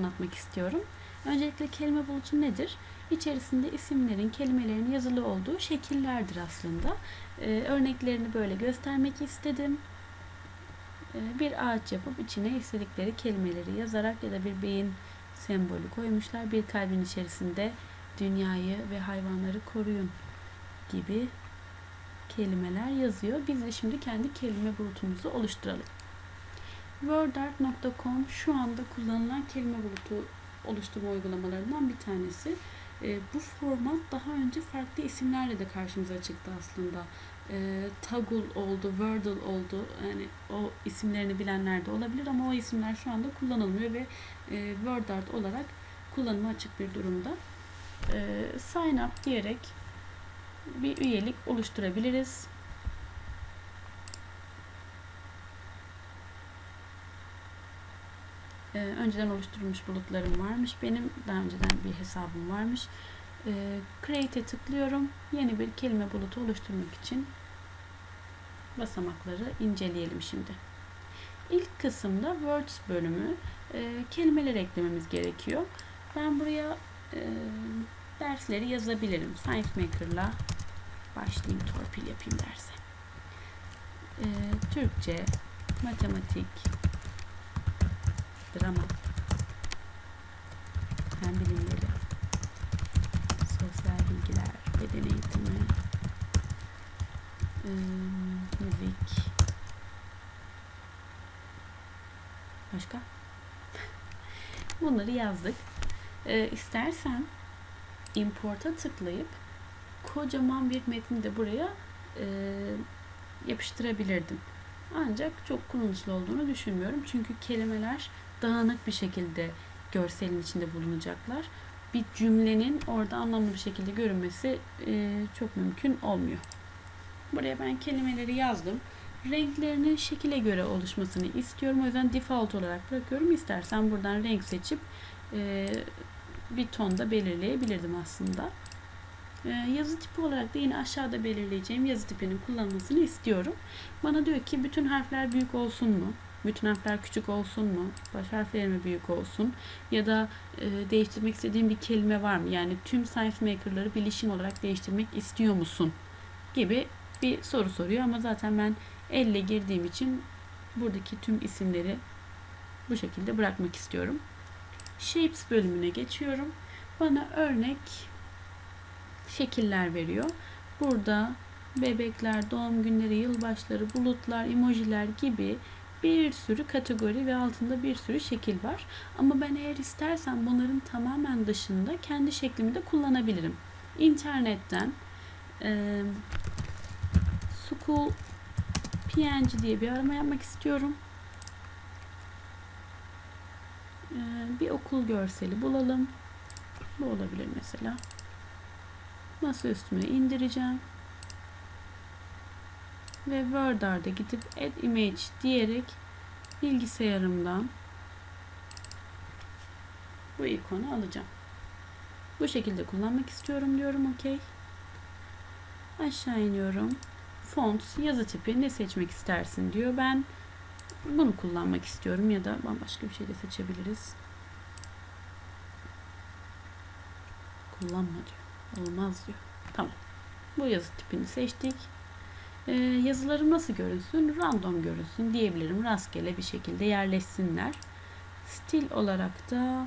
anlatmak istiyorum. Öncelikle kelime bulutu nedir? İçerisinde isimlerin, kelimelerin yazılı olduğu şekillerdir aslında. Ee, örneklerini böyle göstermek istedim. Ee, bir ağaç yapıp içine istedikleri kelimeleri yazarak ya da bir beyin sembolü koymuşlar. Bir kalbin içerisinde dünyayı ve hayvanları koruyun gibi kelimeler yazıyor. Biz de şimdi kendi kelime bulutumuzu oluşturalım. WordArt.com şu anda kullanılan kelime bulutu oluşturma uygulamalarından bir tanesi. E, bu format daha önce farklı isimlerle de karşımıza çıktı aslında. E, Tagul oldu, Wordle oldu. Yani o isimlerini bilenler de olabilir ama o isimler şu anda kullanılmıyor ve e, WordArt olarak kullanıma açık bir durumda. E, sign up diyerek bir üyelik oluşturabiliriz. Ee, önceden oluşturulmuş bulutlarım varmış. Benim daha önceden bir hesabım varmış. Ee, Create'e tıklıyorum. Yeni bir kelime bulutu oluşturmak için basamakları inceleyelim şimdi. İlk kısımda Words bölümü e, kelimeler eklememiz gerekiyor. Ben buraya e, dersleri yazabilirim. Science Maker'la başlayayım torpil yapayım derse. E, Türkçe, matematik, drama, fen bilimleri, sosyal bilgiler, beden eğitimi, ıı, müzik, başka? Bunları yazdık. Ee, istersen import'a tıklayıp kocaman bir metni de buraya e, yapıştırabilirdim. Ancak çok kullanışlı olduğunu düşünmüyorum. Çünkü kelimeler dağınık bir şekilde görselin içinde bulunacaklar. Bir cümlenin orada anlamlı bir şekilde görünmesi e, çok mümkün olmuyor. Buraya ben kelimeleri yazdım. Renklerinin şekile göre oluşmasını istiyorum. O yüzden default olarak bırakıyorum. İstersen buradan renk seçip e, bir tonda belirleyebilirdim aslında. E, yazı tipi olarak da yine aşağıda belirleyeceğim yazı tipinin kullanılmasını istiyorum. Bana diyor ki bütün harfler büyük olsun mu? Bütün harfler küçük olsun mu? Baş harfleri mi büyük olsun? Ya da e, değiştirmek istediğim bir kelime var mı? Yani tüm Science Maker'ları bilişim olarak değiştirmek istiyor musun? Gibi bir soru soruyor ama zaten ben elle girdiğim için buradaki tüm isimleri bu şekilde bırakmak istiyorum. Shapes bölümüne geçiyorum. Bana örnek şekiller veriyor. Burada bebekler, doğum günleri, yılbaşları, bulutlar, emojiler gibi bir sürü kategori ve altında bir sürü şekil var. Ama ben eğer istersem bunların tamamen dışında kendi şeklimi de kullanabilirim. İnternetten e, School PNG diye bir arama yapmak istiyorum. E, bir okul görseli bulalım. Bu olabilir mesela. Masa üstüne indireceğim ve WordArt'a gidip Add Image diyerek bilgisayarımdan bu ikonu alacağım. Bu şekilde kullanmak istiyorum diyorum OK. Aşağı iniyorum. Font, yazı tipi ne seçmek istersin diyor. Ben bunu kullanmak istiyorum ya da bambaşka bir şey de seçebiliriz. Kullanma diyor. Olmaz diyor. Tamam. Bu yazı tipini seçtik. Ee, yazılarım nasıl görünsün? Random görünsün diyebilirim. Rastgele bir şekilde yerleşsinler. Stil olarak da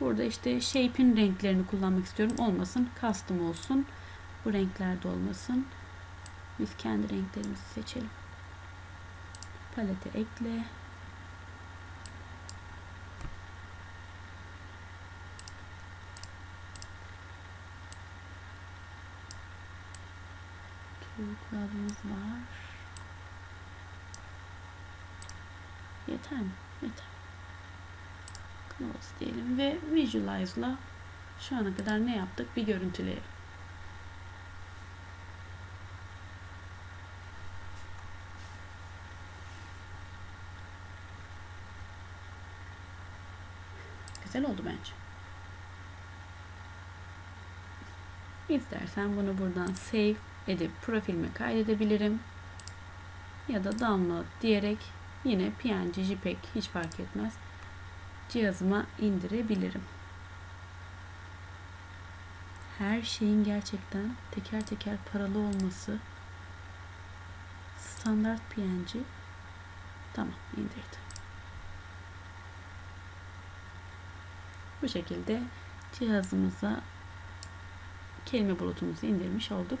burada işte shape'in renklerini kullanmak istiyorum. Olmasın. Custom olsun. Bu renklerde olmasın. Biz kendi renklerimizi seçelim. Palete ekle. Çubuklarımız var. Yeter mi? Yeter. Close diyelim ve Visualize'la şu ana kadar ne yaptık bir görüntüleyelim. Güzel oldu bence. İstersen bunu buradan save edip profilime kaydedebilirim. Ya da download diyerek yine PNG, JPEG hiç fark etmez. cihazıma indirebilirim. Her şeyin gerçekten teker teker paralı olması standart PNG tamam indirdi. Bu şekilde cihazımıza kelime bulutumuzu indirmiş olduk.